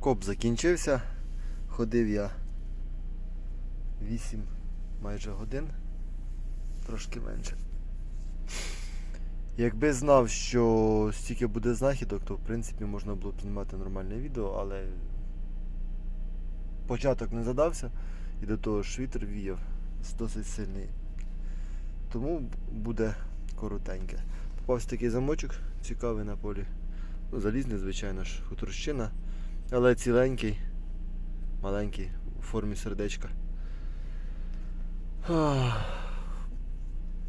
Коп закінчився. Ходив я 8 майже годин, трошки менше. Якби знав, що стільки буде знахідок, то в принципі можна було б знімати нормальне відео, але початок не задався і до того ж вітер віяв досить сильний. Тому буде коротеньке. Попався такий замочок цікавий на полі. Ну, залізний, звичайно ж, хуторщина, але ціленький, маленький, у формі сердечка.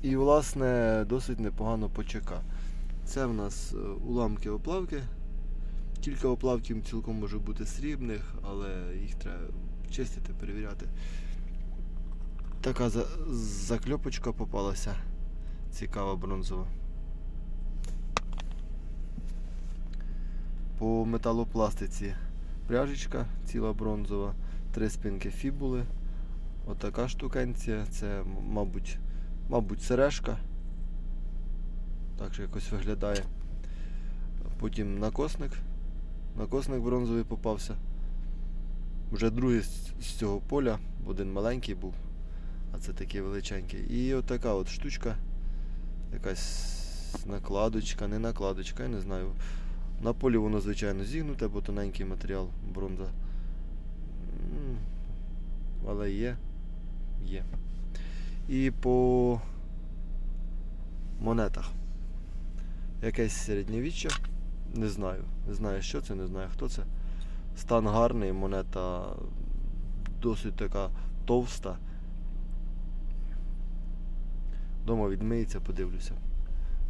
І, власне, досить непогано почека. Це в нас е, уламки оплавки. Кілька оплавків цілком може бути срібних, але їх треба чистити, перевіряти. Така за- закльопочка попалася. Цікава бронзова. По металопластиці пряжечка ціла бронзова, три спинки фібули. Отака штукенція, це, мабуть, мабуть, сережка. Так що якось виглядає. Потім накосник. Накосник бронзовий попався. Вже другий з, цього поля, один маленький був, а це такий величенький. І отака от штучка. Якась накладочка, не накладочка, я не знаю. На полі воно, звичайно, зігнуте, бо тоненький матеріал, бронза. Але є. Є. І по монетах. Якесь середньовіччя. Не знаю. Не знаю, що це, не знаю, хто це. Стан гарний, монета досить така товста. Дома відмиється, подивлюся.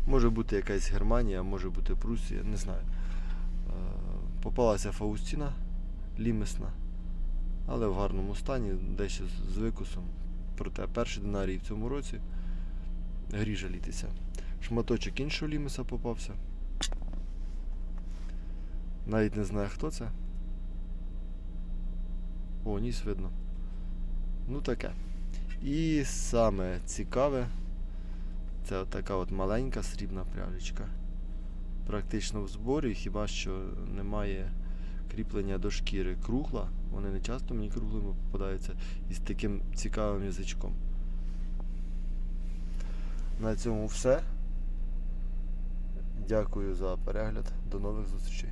Може бути якась Германія, може бути Прусія, не знаю. Е, Попалася Фаустіна лімесна, але в гарному стані, дещо з- викусом. Проте перший динарій в цьому році грі жалітися. Шматочок іншого лімеса попався. Навіть не знаю, хто це. О, ніс видно. Ну таке. І саме цікаве, це отака от маленька срібна пряжечка. Практично в зборі, хіба що немає кріплення до шкіри. Кругла, вони не часто мені круглими попадаються і з таким цікавим язичком. На цьому все. Дякую за перегляд. До нових зустрічей.